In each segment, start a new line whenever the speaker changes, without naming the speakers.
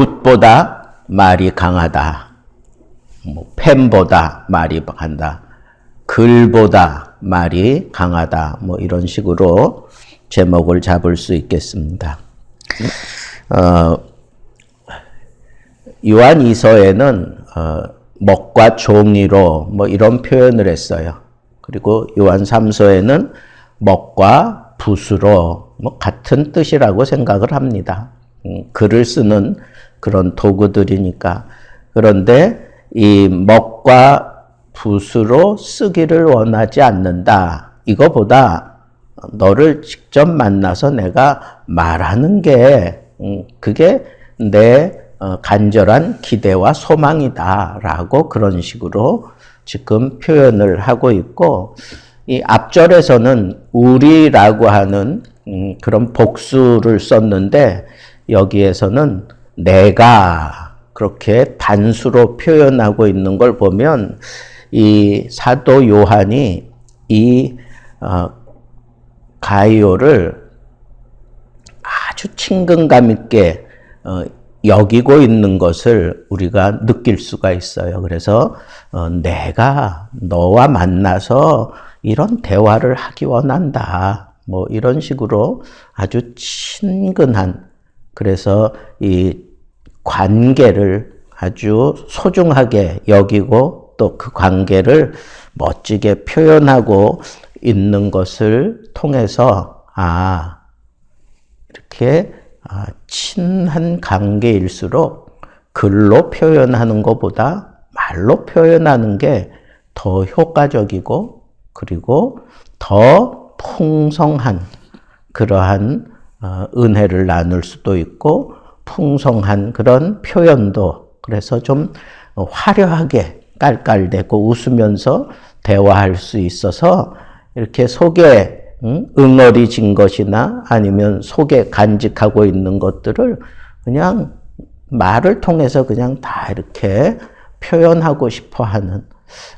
붓보다 말이 강하다. 뭐 펜보다 말이 강하다. 글보다 말이 강하다. 뭐 이런 식으로 제목을 잡을 수 있겠습니다. 어, 요한 이서에는 어, 먹과 종이로 뭐 이런 표현을 했어요. 그리고 요한 3서에는 먹과 붓으로 뭐 같은 뜻이라고 생각을 합니다. 음, 글을 쓰는 그런 도구들이니까. 그런데 이 먹과 붓으로 쓰기를 원하지 않는다. 이거보다 너를 직접 만나서 내가 말하는 게 음, 그게 내 어, 간절한 기대와 소망이다라고 그런 식으로 지금 표현을 하고 있고 이 앞절에서는 우리라고 하는 음, 그런 복수를 썼는데 여기에서는 내가 그렇게 단수로 표현하고 있는 걸 보면 이 사도 요한이 이 어, 가이오를 아주 친근감 있게 어, 여기고 있는 것을 우리가 느낄 수가 있어요. 그래서 어, 내가 너와 만나서 이런 대화를 하기 원한다. 뭐 이런 식으로 아주 친근한 그래서 이 관계를 아주 소중하게 여기고 또 그 관계를 멋지게 표현하고 있는 것을 통해서 아 이렇게 아, 친한 관계일수록 글로 표현하는 것보다 말로 표현하는 게 더 효과적이고 그리고 더 풍성한 그러한 어, 은혜를 나눌 수도 있고 풍성한 그런 표현도 그래서 좀 화려하게 깔깔대고 웃으면서 대화할 수 있어서 이렇게 속에 응어리진 것이나 아니면 속에 간직하고 있는 것들을 그냥 말을 통해서 그냥 다 이렇게 표현하고 싶어 하는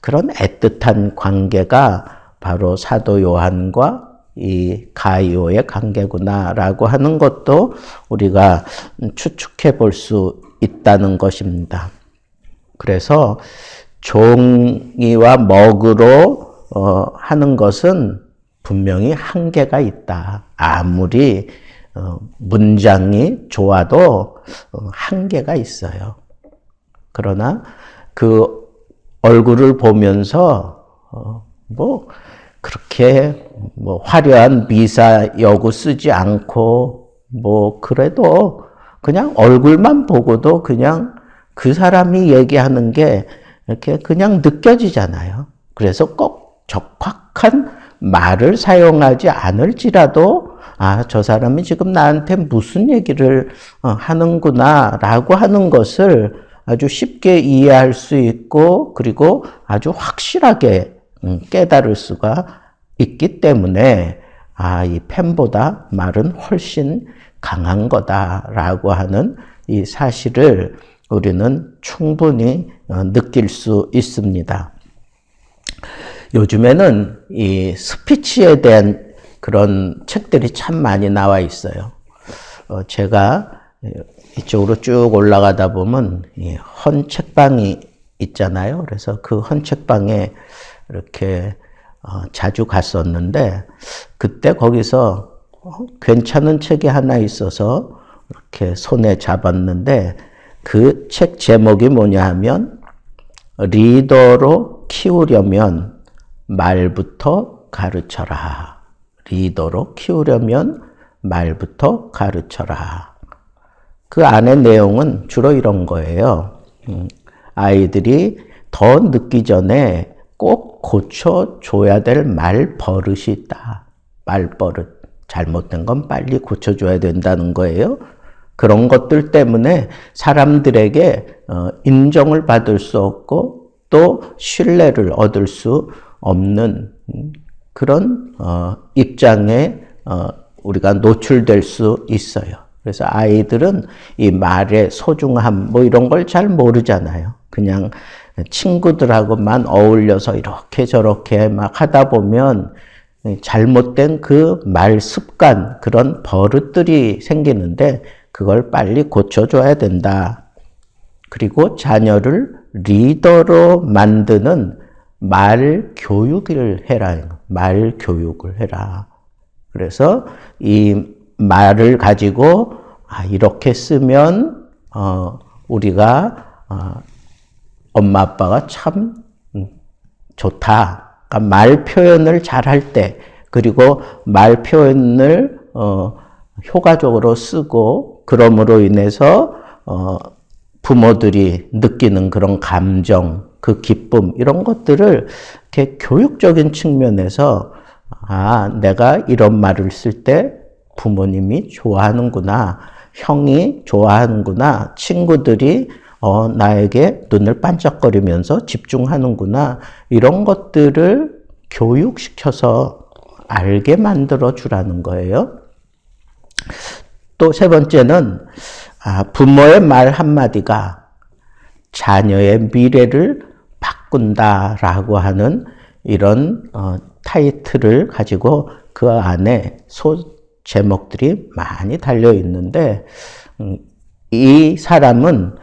그런 애틋한 관계가 바로 사도 요한과 이 가이오의 관계구나라고 하는 것도 우리가 추측해 볼 수 있다는 것입니다. 그래서 종이와 먹으로 어, 하는 것은 분명히 한계가 있다. 아무리 어, 문장이 좋아도 어, 한계가 있어요. 그러나 그 얼굴을 보면서 어, 뭐 그렇게 뭐 화려한 미사 여구 쓰지 않고 뭐 그래도 그냥 얼굴만 보고도 그냥 그 사람이 얘기하는 게 이렇게 그냥 느껴지잖아요. 그래서 꼭 적확한 말을 사용하지 않을지라도 아, 저 사람이 지금 나한테 무슨 얘기를 어, 하는구나 라고 하는 것을 아주 쉽게 이해할 수 있고 그리고 아주 확실하게 음, 깨달을 수가 있기 때문에 아, 이 펜보다 말은 훨씬 강한 거다라고 하는 이 사실을 우리는 충분히 어, 느낄 수 있습니다. 요즘에는 이 스피치에 대한 그런 책들이 참 많이 나와 있어요. 어, 제가 이쪽으로 쭉 올라가다 보면 헌 책방이 있잖아요. 그래서 그 헌 책방에 이렇게 어, 자주 갔었는데 그때 거기서 어, 괜찮은 책이 하나 있어서 이렇게 손에 잡았는데 그 책 제목이 뭐냐 하면 리더로 키우려면 말부터 가르쳐라. 리더로 키우려면 말부터 가르쳐라. 그 안에 내용은 주로 이런 거예요. 음, 아이들이 더 늦기 전에 꼭 고쳐줘야 될 말 버릇이 있다. 말 버릇. 잘못된 건 빨리 고쳐줘야 된다는 거예요. 그런 것들 때문에 사람들에게 어, 인정을 받을 수 없고 또 신뢰를 얻을 수 없는 그런 어, 입장에 어, 우리가 노출될 수 있어요. 그래서 아이들은 이 말의 소중함 뭐 이런 걸 잘 모르잖아요. 그냥 친구들하고만 어울려서 이렇게 저렇게 막 하다 보면 잘못된 그 말 습관, 그런 버릇들이 생기는데 그걸 빨리 고쳐줘야 된다. 그리고 자녀를 리더로 만드는 말 교육을 해라. 말 교육을 해라. 그래서 이 말을 가지고 아, 이렇게 쓰면 어, 우리가 어, 엄마 아빠가 참 음, 좋다. 그러니까 말 표현을 잘 할 때, 그리고 말 표현을 어, 효과적으로 쓰고, 그럼으로 인해서 어, 부모들이 느끼는 그런 감정, 그 기쁨 이런 것들을 이렇게 교육적인 측면에서 아 내가 이런 말을 쓸 때 부모님이 좋아하는구나, 형이 좋아하는구나, 친구들이 어, 나에게 눈을 반짝거리면서 집중하는구나. 이런 것들을 교육시켜서 알게 만들어 주라는 거예요. 또 세 번째는, 아, 부모의 말 한마디가 자녀의 미래를 바꾼다라고 하는 이런 어, 타이틀을 가지고 그 안에 소 제목들이 많이 달려 있는데, 음, 이 사람은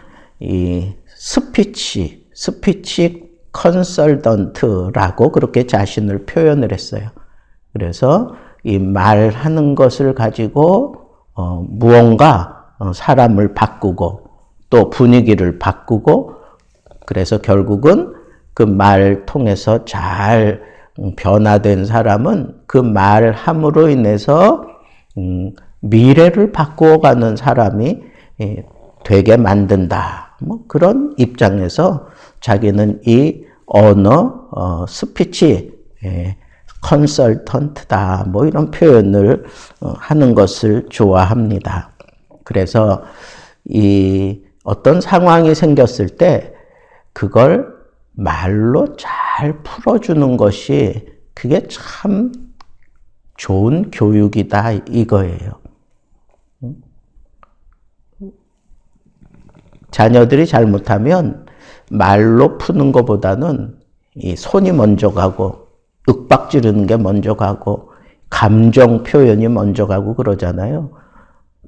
이 스피치, 스피치 컨설던트라고 그렇게 자신을 표현을 했어요. 그래서 이 말하는 것을 가지고 어, 무언가 어, 사람을 바꾸고 또 분위기를 바꾸고 그래서 결국은 그 말 통해서 잘 변화된 사람은 그 말함으로 인해서 음, 미래를 바꾸어가는 사람이 예, 되게 만든다. 뭐 그런 입장에서 자기는 이 언어 어, 스피치 예, 컨설턴트다. 뭐 이런 표현을 어, 하는 것을 좋아합니다. 그래서 이 어떤 상황이 생겼을 때 그걸 말로 잘 풀어주는 것이 그게 참 좋은 교육이다 이거예요. 자녀들이 잘못하면 말로 푸는 것보다는 이 손이 먼저 가고 윽박 지르는 게 먼저 가고 감정 표현이 먼저 가고 그러잖아요.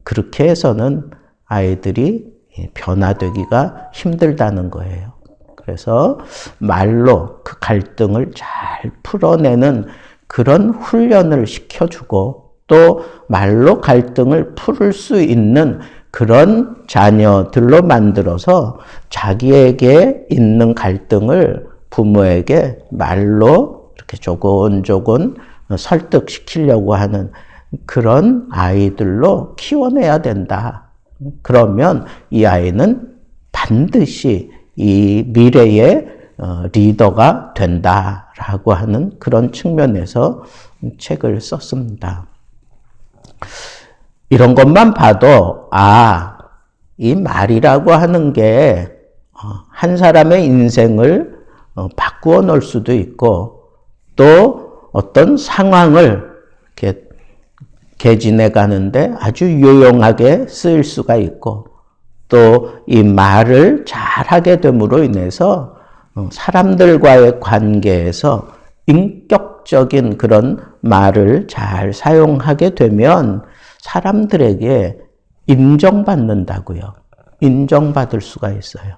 그렇게 해서는 아이들이 변화되기가 힘들다는 거예요. 그래서 말로 그 갈등을 잘 풀어내는 그런 훈련을 시켜주고 또 말로 갈등을 풀을 수 있는 그런 자녀들로 만들어서 자기에게 있는 갈등을 부모에게 말로 이렇게 조곤조곤 설득시키려고 하는 그런 아이들로 키워내야 된다. 그러면 이 아이는 반드시 이 미래의 어, 리더가 된다라고 하는 그런 측면에서 책을 썼습니다. 이런 것만 봐도, 아, 이 말이라고 하는 게한 어, 사람의 인생을 어, 바꾸어 놓을 수도 있고, 또 어떤 상황을 이렇게 개진해 가는데 아주 유용하게 쓰일 수가 있고, 또 이 말을 잘 하게 됨으로 인해서 어, 사람들과의 관계에서 인격적인 그런 말을 잘 사용하게 되면 사람들에게 인정받는다고요. 인정받을 수가 있어요.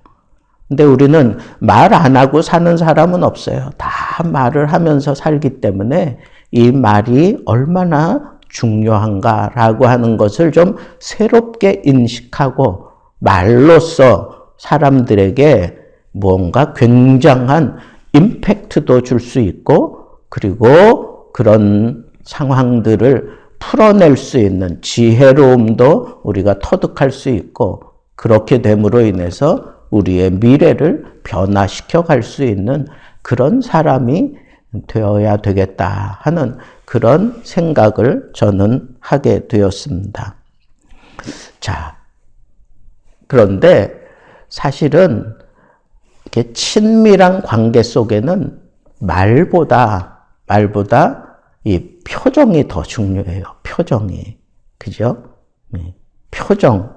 근데 우리는 말 안 하고 사는 사람은 없어요. 다 말을 하면서 살기 때문에 이 말이 얼마나 중요한가라고 하는 것을 좀 새롭게 인식하고 말로써 사람들에게 뭔가 굉장한 임팩트도 줄 수 있고 그리고 그런 상황들을 풀어낼 수 있는 지혜로움도 우리가 터득할 수 있고 그렇게 됨으로 인해서 우리의 미래를 변화시켜 갈 수 있는 그런 사람이 되어야 되겠다 하는 그런 생각을 저는 하게 되었습니다. 자, 그런데 사실은 이렇게 친밀한 관계 속에는 말보다, 말보다 이 표정이 더 중요해요. 표정이. 그죠? 네. 표정.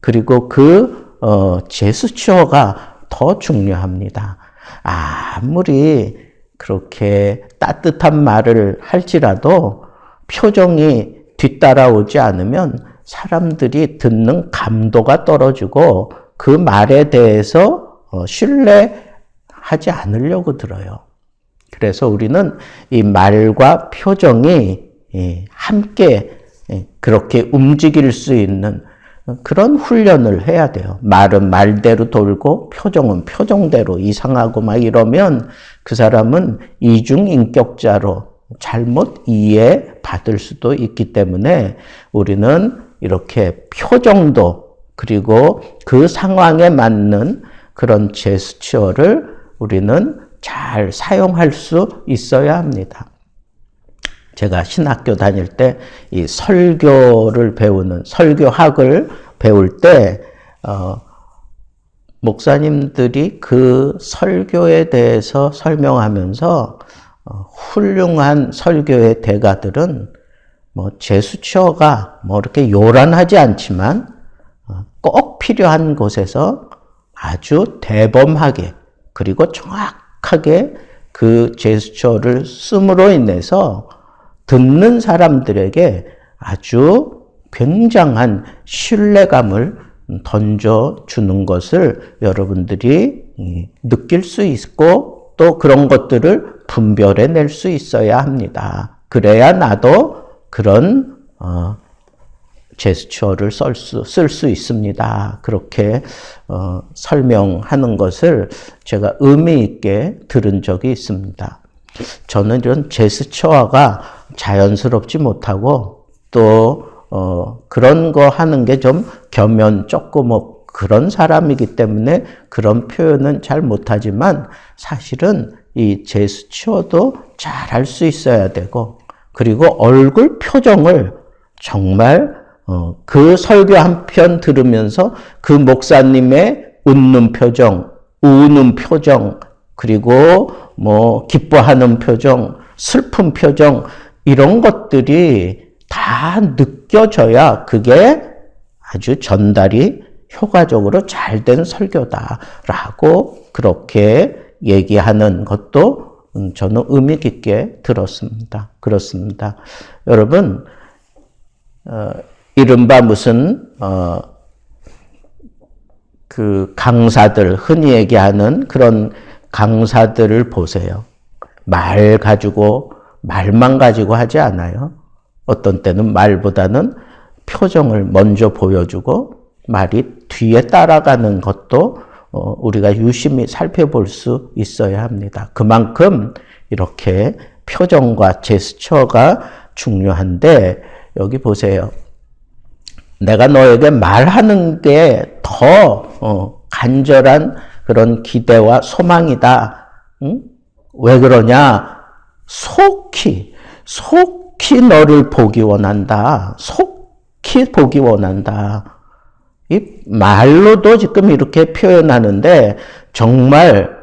그리고 그, 어, 제스처가 더 중요합니다. 아무리 그렇게 따뜻한 말을 할지라도 표정이 뒤따라오지 않으면 사람들이 듣는 감도가 떨어지고 그 말에 대해서 어, 신뢰하지 않으려고 들어요. 그래서 우리는 이 말과 표정이 예, 함께 예, 그렇게 움직일 수 있는 그런 훈련을 해야 돼요. 말은 말대로 돌고 표정은 표정대로 이상하고 막 이러면 그 사람은 이중인격자로 잘못 이해받을 수도 있기 때문에 우리는 이렇게 표정도 그리고 그 상황에 맞는 그런 제스처를 우리는 잘 사용할 수 있어야 합니다. 제가 신학교 다닐 때 이 설교를 배우는 설교학을 배울 때 어, 목사님들이 그 설교에 대해서 설명하면서 어, 훌륭한 설교의 대가들은 뭐 제수처가 뭐 이렇게 요란하지 않지만 어, 꼭 필요한 곳에서 아주 대범하게 그리고 정확 하게 그 제스처를 씀으로 인해서 듣는 사람들에게 아주 굉장한 신뢰감을 던져주는 것을 여러분들이 느낄 수 있고 또 그런 것들을 분별해 낼 수 있어야 합니다. 그래야 나도 그런 어, 제스처를 쓸수 있습니다. 그렇게 어, 설명하는 것을 제가 의미 있게 들은 적이 있습니다. 저는 이런 제스처가 자연스럽지 못하고 또 어, 그런 거 하는 게 좀 겸연 조금 뭐 그런 사람이기 때문에 그런 표현은 잘 못하지만 사실은 이 제스처도 잘 할 수 있어야 되고 그리고 얼굴 표정을 정말 어, 그 설교 한 편 들으면서 그 목사님의 웃는 표정, 우는 표정, 그리고 뭐 기뻐하는 표정, 슬픈 표정 이런 것들이 다 느껴져야 그게 아주 전달이 효과적으로 잘 된 설교다라고 그렇게 얘기하는 것도 음, 저는 의미 깊게 들었습니다. 그렇습니다. 여러분, 어, 이른바 무슨, 어, 그 강사들, 흔히 얘기하는 그런 강사들을 보세요. 말 가지고, 말만 가지고 하지 않아요. 어떤 때는 말보다는 표정을 먼저 보여주고 말이 뒤에 따라가는 것도 어, 우리가 유심히 살펴볼 수 있어야 합니다. 그만큼 이렇게 표정과 제스처가 중요한데 여기 보세요. 내가 너에게 말하는 게더 어, 간절한 그런 기대와 소망이다. 응? 왜 그러냐? 속히 속히 너를 보기 원한다. 속히 보기 원한다. 이 말로도 지금 이렇게 표현하는데 정말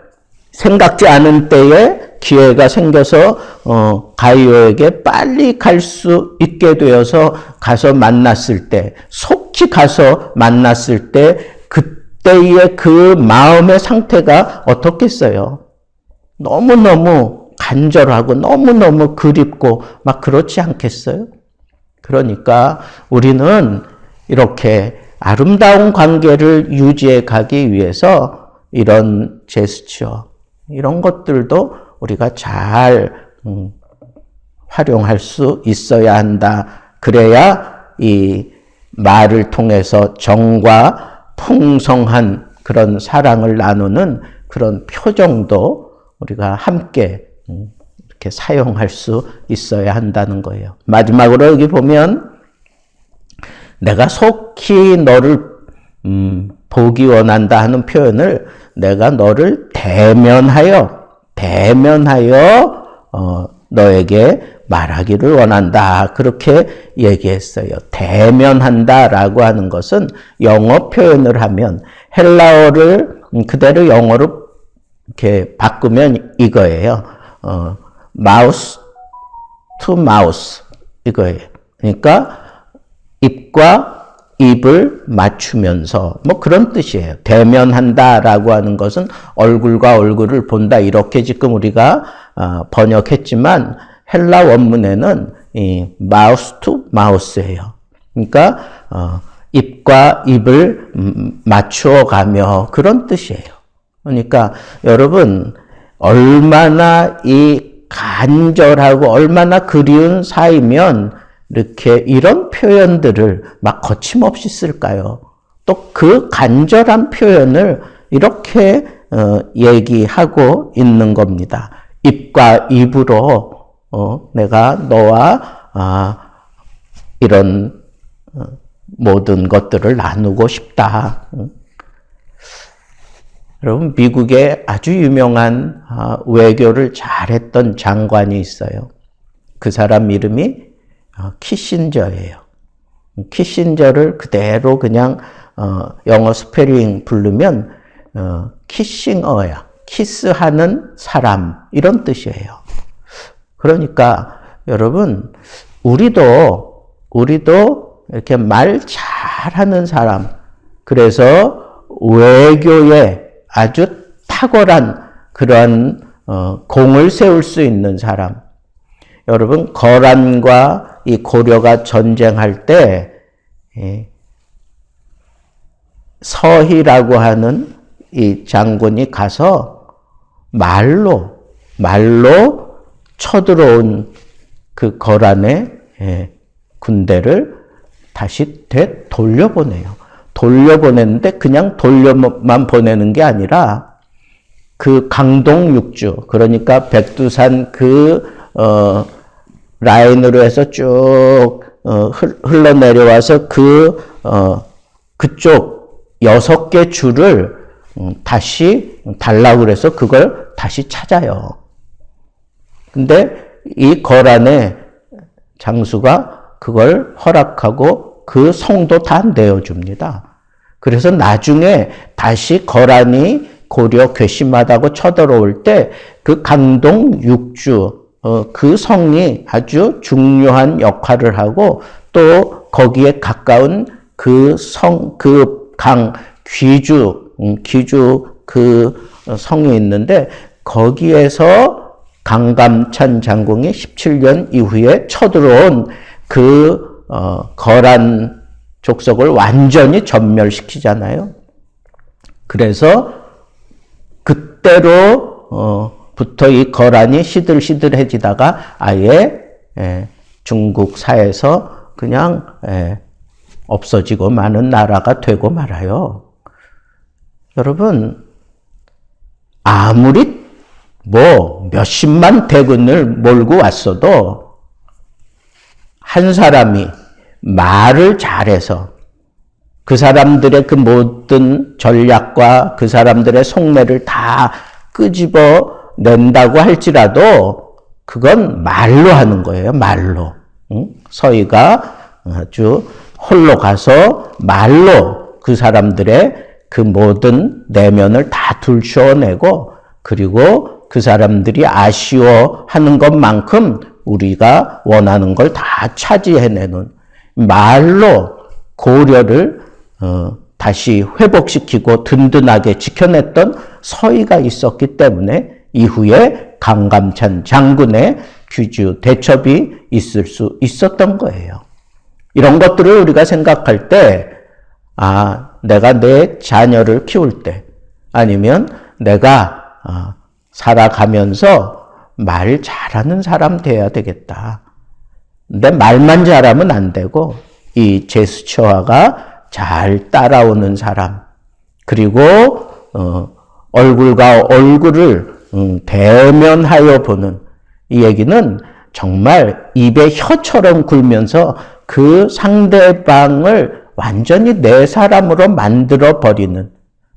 생각지 않은 때에 기회가 생겨서 어, 가이오에게 빨리 갈 수 있게 되어서 가서 만났을 때, 속히 가서 만났을 때 그때의 그 마음의 상태가 어떻겠어요? 너무너무 간절하고 너무너무 그립고 막 그렇지 않겠어요? 그러니까 우리는 이렇게 아름다운 관계를 유지해 가기 위해서 이런 제스처, 이런 것들도 우리가 잘 음, 활용할 수 있어야 한다. 그래야 이 말을 통해서 정과 풍성한 그런 사랑을 나누는 그런 표정도 우리가 함께 음, 이렇게 사용할 수 있어야 한다는 거예요. 마지막으로 여기 보면 내가 속히 너를 음, 보기 원한다 하는 표현을 내가 너를 대면하여 대면하여 어, 너에게 말하기를 원한다. 그렇게 얘기했어요. 대면한다라고 하는 것은 영어 표현을 하면 헬라어를 그대로 영어로 이렇게 바꾸면 이거예요. 어, 마우스 투 마우스 이거예요. 그러니까 입과 입을 맞추면서 뭐 그런 뜻이에요. 대면한다라고 하는 것은 얼굴과 얼굴을 본다 이렇게 지금 우리가 어, 번역했지만 헬라 원문에는 이 마우스 투 마우스예요. 그러니까 어, 입과 입을 음, 맞추어 가며 그런 뜻이에요. 그러니까 여러분 얼마나 이 간절하고 얼마나 그리운 사이면 이렇게 이런 표현들을 막 거침없이 쓸까요? 또 그 간절한 표현을 이렇게 어, 얘기하고 있는 겁니다. 입과 입으로 어, 내가 너와 아, 이런 어, 모든 것들을 나누고 싶다. 여러분 미국에 아주 유명한 아, 외교를 잘했던 장관이 있어요. 그 사람 이름이 어, 키신저예요. 키신저를 그대로 그냥 어, 영어 스페링 부르면 어, 키싱어야. 키스하는 사람 이런 뜻이에요. 그러니까 여러분 우리도 우리도 이렇게 말 잘하는 사람 그래서 외교에 아주 탁월한 그러한 어, 공을 세울 수 있는 사람. 여러분 거란과 이 고려가 전쟁할 때 예, 서희라고 하는 이 장군이 가서 말로 말로 쳐들어온 그 거란의 예, 군대를 다시 되 돌려보내요. 돌려보냈는데 그냥 돌려만 보내는 게 아니라 그 강동 육주 그러니까 백두산 그 어, 라인으로 해서 쭉 어, 흘러내려와서 그 어, 그쪽 여섯 개 줄을 음, 다시 달라고 그래서 그걸 다시 찾아요. 근데 이 거란의 장수가 그걸 허락하고 그 성도 다 내어줍니다. 그래서 나중에 다시 거란이 고려 괘씸하다고 쳐들어올 때 그 강동 육주 어, 그 성이 아주 중요한 역할을 하고 또 거기에 가까운 그 성, 그 강, 귀주, 음, 귀주 그 성이 있는데 거기에서 강감찬 장군이 17년 이후에 쳐들어온 그 어, 거란 족속을 완전히 전멸시키잖아요. 그래서 그때로 어, 부터 이 거란이 시들시들해지다가 아예 예, 중국 사에서 그냥 예, 없어지고 많은 나라가 되고 말아요. 여러분 아무리 뭐 몇십만 대군을 몰고 왔어도 한 사람이 말을 잘해서 그 사람들의 그 모든 전략과 그 사람들의 속내를 다 끄집어 낸다고 할지라도 그건 말로 하는 거예요. 말로. 응? 서희가 아주 홀로 가서 말로 그 사람들의 그 모든 내면을 다 들추어내고 그리고 그 사람들이 아쉬워하는 것만큼 우리가 원하는 걸 다 차지해내는 말로 고려를 어, 다시 회복시키고 든든하게 지켜냈던 서희가 있었기 때문에 이후에 강감찬 장군의 규주 대첩이 있을 수 있었던 거예요. 이런 것들을 우리가 생각할 때, 아, 내가 내 자녀를 키울 때, 아니면 내가 아, 살아가면서 말 잘하는 사람 돼야 되겠다. 내 말만 잘하면 안 되고, 이 제스처화가 잘 따라오는 사람, 그리고, 어, 얼굴과 얼굴을 음, 대면하여 보는 이 얘기는 정말 입에 혀처럼 굴면서 그 상대방을 완전히 내 사람으로 만들어 버리는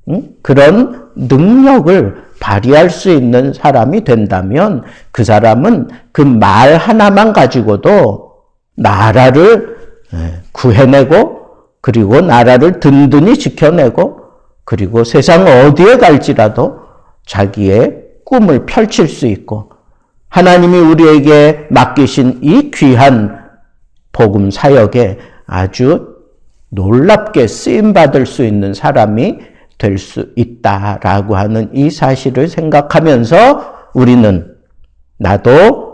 음? 그런 능력을 발휘할 수 있는 사람이 된다면 그 사람은 그 말 하나만 가지고도 나라를 예, 구해내고 그리고 나라를 든든히 지켜내고 그리고 세상 어디에 갈지라도 자기의 꿈을 펼칠 수 있고 하나님이 우리에게 맡기신 이 귀한 복음 사역에 아주 놀랍게 쓰임 받을 수 있는 사람이 될 수 있다라고 하는 이 사실을 생각하면서 우리는 나도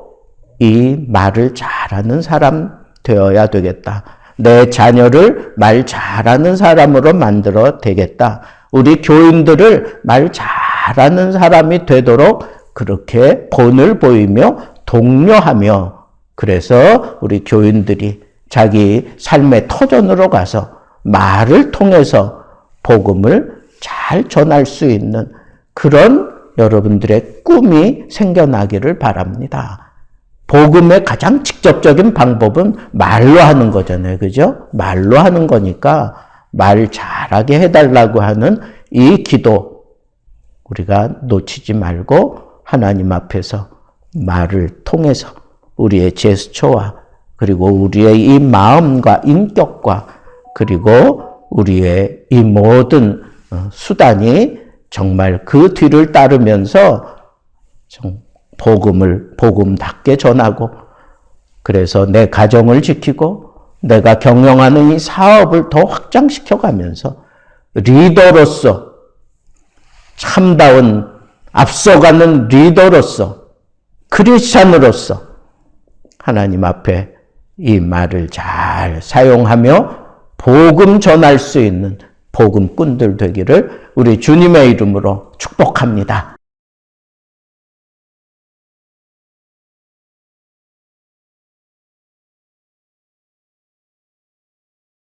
이 말을 잘하는 사람 되어야 되겠다. 내 자녀를 말 잘하는 사람으로 만들어 되겠다. 우리 교인들을 말 잘 하는 사람이 되도록 그렇게 본을 보이며 독려하며 그래서 우리 교인들이 자기 삶의 터전으로 가서 말을 통해서 복음을 잘 전할 수 있는 그런 여러분들의 꿈이 생겨나기를 바랍니다. 복음의 가장 직접적인 방법은 말로 하는 거잖아요. 그죠? 말로 하는 거니까 말 잘하게 해달라고 하는 이 기도 우리가 놓치지 말고 하나님 앞에서 말을 통해서 우리의 제스처와 그리고 우리의 이 마음과 인격과 그리고 우리의 이 모든 어, 수단이 정말 그 뒤를 따르면서 좀 복음을 복음답게 전하고 그래서 내 가정을 지키고 내가 경영하는 이 사업을 더 확장시켜 가면서 리더로서 참다운 앞서가는 리더로서 크리스찬으로서 하나님 앞에 이 말을 잘 사용하며 복음 전할 수 있는 복음꾼들 되기를 우리 주님의 이름으로 축복합니다.